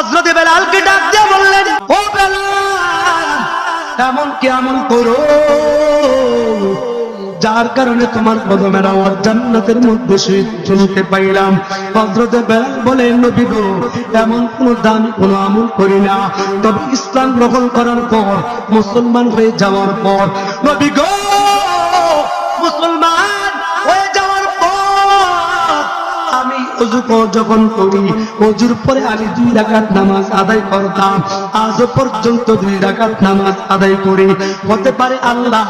হজরতে বেলালকে ডাক দিয়ে বললেন, ও বেলাল, এমন কি আমল করো? যার কারণে তোমার কদমের আওয়াজ জান্নাতের মধ্যে শুনতে পাইলাম। হজরতে বেলাল বলে, নবী গো, এমন কোন দান, কোন আমল করি না। তবে ইসলাম গ্রহণ করার পর, মুসলমান হয়ে যাওয়ার পর, নবী গো আমি অজু যখন করি অজুর পরে আমি দুই রাকাত নামাজ আদায় করতাম। আজও পর্যন্ত দুই রাকাত নামাজ আদায় করি। হতে পারে আল্লাহ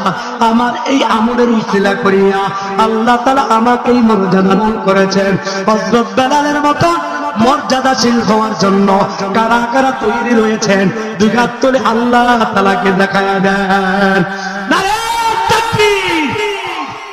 আমার এই আমলের উচিলা করিয়া আল্লাহ তালা আমাকে এই দান করেছেন। হজরত বেলালের মতো মর্যাদাশীল হওয়ার জন্য কারা কারা তৈরি রয়েছেন, দুই হাত তুলে আল্লাহ তালাকে দেখায় দেন!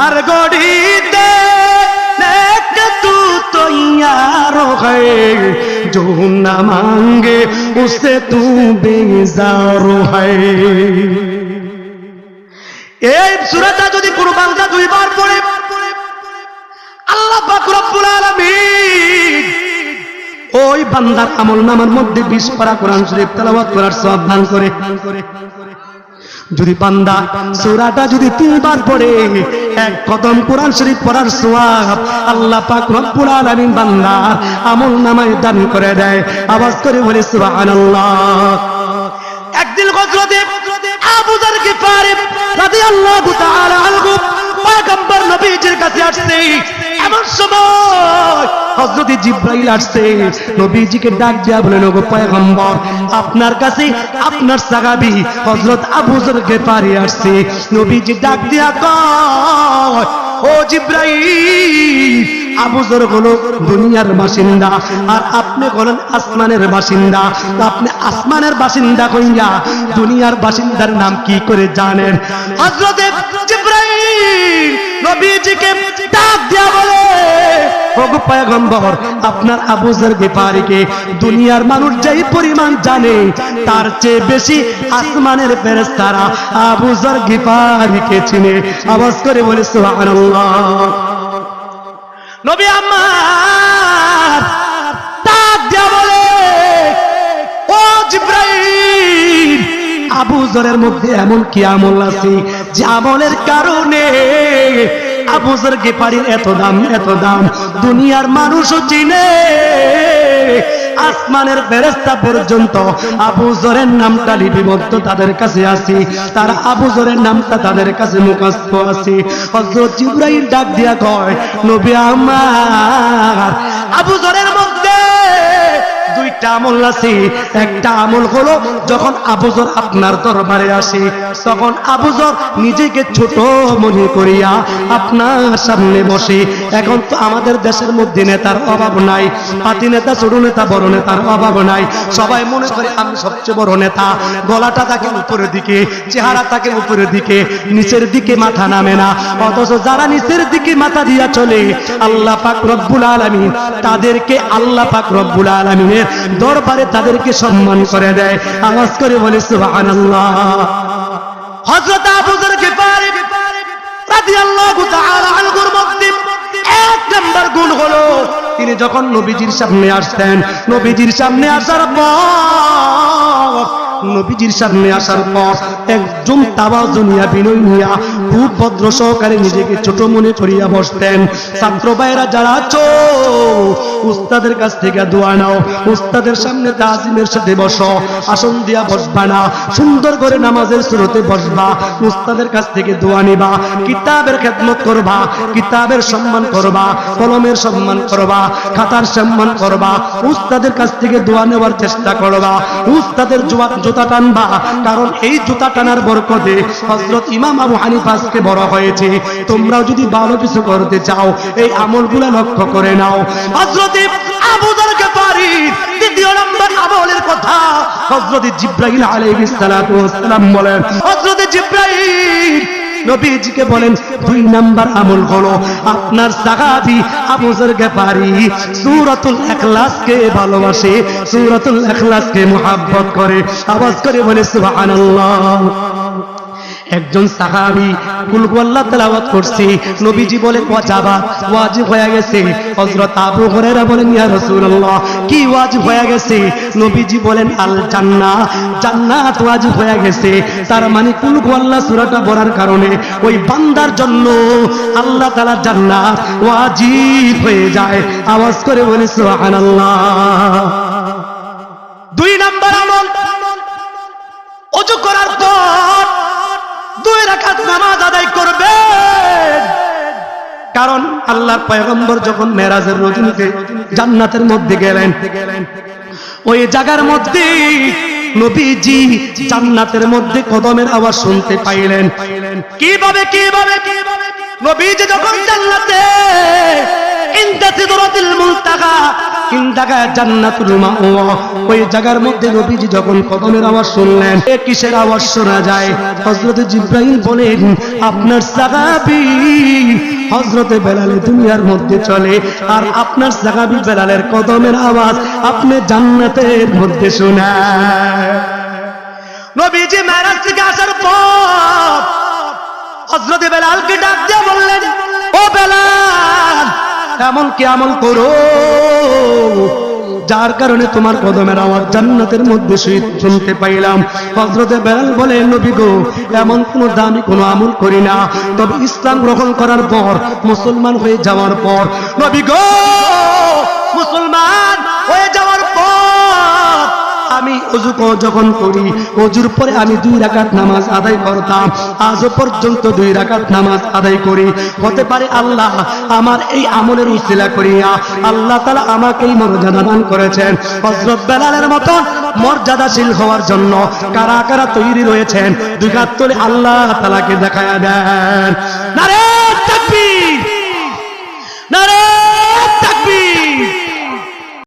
हर घड़ी दे, नेक तू तो यारो है। जो न मांगे उससे तू बेजारो है। এই সুরাটা যদি পুরো বাংলা দুইবার পড়ে, আল্লাহ পাক রব্বুল ওই বান্দার আমল নামার মধ্যে বিশ পারা কোরআন শরীফ তেলাওয়াত করার সব ভান করে। যদি বান্দা সূরাটা যদি তিনবার পড়ে, এক কদম কোরআন শরীফ পড়ার সওয়াব আল্লাহ পাক রব্বুল আলামিন বান্দার আমল নামায় দান করে দেয়। আওয়াজ করে বলে, সুবহানাল্লাহ। একদিন হযরতে আবু যার গিফারি রাদিয়াল্লাহু তাআলা আনহু, পয়গম্বর নবীজির কাছে আসছে এমন সময় হযরত জিব্রাইল আসছে, নবীজিকে ডাক দেয়া বলেন ওগো পয়গম্বর, আপনার কাছে আপনার সাহাবী হযরত আবু যার গিফারি আসছে। নবীজি ডাক দেয়া কয়, ও জিব্রাইল, আবু জর হলো দুনিয়ার বাসিন্দা, আর আপনি হলেন আসমানের বাসিন্দা। আপনি আসমানের বাসিন্দা কইয়া দুনিয়ার বাসিন্দার নাম কি করে জানেন? হযরতে জিব্রাইল নবীজিকে ডাক দেয়া বলে আপনার আবু জর দুনিয়ার মানুষ যেই পরিমাণ জানে, তার চেয়ে বেশি আসমানের ফেরেশতারা আবু জর গিফারিকে চিনে। আওয়াজ করে বলে নবী আমার আবু জরের মধ্যে এমন কি আমল আছে যে আমলের কারণে আবু জর গেপারির এত দাম এত দাম। দুনিয়ার মানুষও চিনে। আসমানের ফেরেস্তা পর্যন্ত আবু জরের নামটা লিপিবদ্ধ তাদের কাছে আছে তার আবু জরের নামটা তাদের কাছে মুখস্থ আছে হযরত জিব্রাইল ডাক দিয়া কয়, নবী আমার, আবু জরের দুইটা আমল আছে একটা আমল হলো যখন আবুজর আপনার দরবারে আসে, তখন আবুজর নিজেকে ছোট মনে করিয়া আপনার সামনে বসে। এখন তো আমাদের দেশের মধ্যে নেতার অভাব নাই, পাতি নেতা, ছোট নেতা, বড় নেতার অভাব নাই। সবাই মনে করে আমি সবচেয়ে বড় নেতা। গলাটা থাকে উপরের দিকে, চেহারা থাকে উপরের দিকে, নিচের দিকে মাথা নামে না। অথচ যারা নিচের দিকে মাথা দিয়া চলে, আল্লাহ পাক রব্বুল আলামিন, তাদেরকে আল্লাহ পাক রব্বুল আলামিনের দরবারে তাদেরকে সম্মান করে দেয়। আওয়াজ করে বলে তিনি যখন নবীজির সামনে আসতেন, নবীজির সামনে আসার পর, নবীজির সামনে আসার পর একজন তাবাজুনিয়া বিনয় নিয়া খুব ভদ্র সহকারে নিজেকে ছোট মনে করিয়া বসতেন। ছাত্র ভাইরা যারা আছো, উস্তাদের কাছ থেকে দোয়া নাও। উস্তাদের সামনে তাজিমের সাথে বসো, আসন দিয়া বসবা না। সুন্দর করে নামাজের সুরতে বসবা। উস্তাদের কাছ থেকে দোয়া নিবা। কিতাবের খেদমত করবা, কিতাবের সম্মান করবা, কলমের সম্মান করবা, খাতার সম্মান করবা। উস্তাদের কাছ থেকে দোয়া নেওয়ার চেষ্টা করবা। উস্তাদের জুতা টানবা, কারণ এই জুতা টানার বরকতে হজরত ইমাম আবু হানিফা আজকে বড় হয়েছে। তোমরাও যদি ভালো কিছু করতে চাও, এই আমলগুলা লক্ষ্য করে নাও। দরকে পারি দ্বিতীয় দ্বিতীয় নম্বর আমল আপনার সূরাতুল ভালোবাসে, সূরাতুল করে, আওয়াজ করে বলে, সুবহানাল্লাহ। একজন সাহাবি, কুলহুয়াল্লাহ তেলাওয়াত করছে। নবীজি বলে ওয়াজাবা ওয়াজিব হয়ে গেছে। হযরত আবু হুরায়রা বলেন, ইয়া রাসূলুল্লাহ, কি ওয়াজিব হয়ে গেছে? নবীজি বলেন, আল জান্নাহ জান্নাত ওয়াজিব হয়ে গেছে। তার মানে কুলহুয়াল্লাহ সূরাটা পড়ার কারণে ওই বান্দার জন্য আল্লাহ তাআলা জান্নাত ওয়াজিব হয়ে যায়। আওয়াজ করে বলে, সুবহানাল্লাহ। দুই নাম্বার আমল অজু করার পর নামাজ আদায় করবে। কারণ আল্লাহর পয়গম্বর যখন মেরাজের রজনীতে জান্নাতের মধ্যে গেলেন, ওই জায়গার মধ্যে নবীজি জান্নাতের মধ্যে কদমের আওয়াজ শুনতে পাইলেন। কীভাবে কীভাবে নবীজি যখন জান্নাতে ইনদা সিদরাতিল মুনতাহা ইনদাগা শোনা আপনার হযরতে বেলালে দুনিয়ার মধ্যে চলে, আর আপনার সাহাবী বেলালের কদমের আওয়াজ আপনি জান্নাতের মধ্যে শোনায় নবীজি থেকে আসার পর হজরত বেলালকে ডাক দিয়ে বললেন এমন কি আমল করো? যার কারণে তোমার কদমের আমার জান্নাতের মধ্যে শুনতে পাইলাম। হজরতে বেলাল বলে, নবী গো, এমন কোন দামি কোনো আমল করি না। তবে ইসলাম গ্রহণ করার পর, মুসলমান হয়ে যাওয়ার পর, নবী গো, মুসলমান হয়ে যাওয়ার পর আমি অজু যখন করি। অজুর পরে আমি দুই রাকাত নামাজ আদায় করতাম। আজও পর্যন্ত দুই রাকাত নামাজ আদায় করি। হতে পারে আল্লাহ আমার এই আমলের উসিলা করিয়া আল্লাহ তালা আমাকে এই মর্যাদা দান করেছেন। হজরত বেলালের মতন মর্যাদাশীল হওয়ার জন্য কারা কারা তৈরি রয়েছেন দুই হাত তুলে আল্লাহ তালাকে দেখায়া দেন। নারে নারে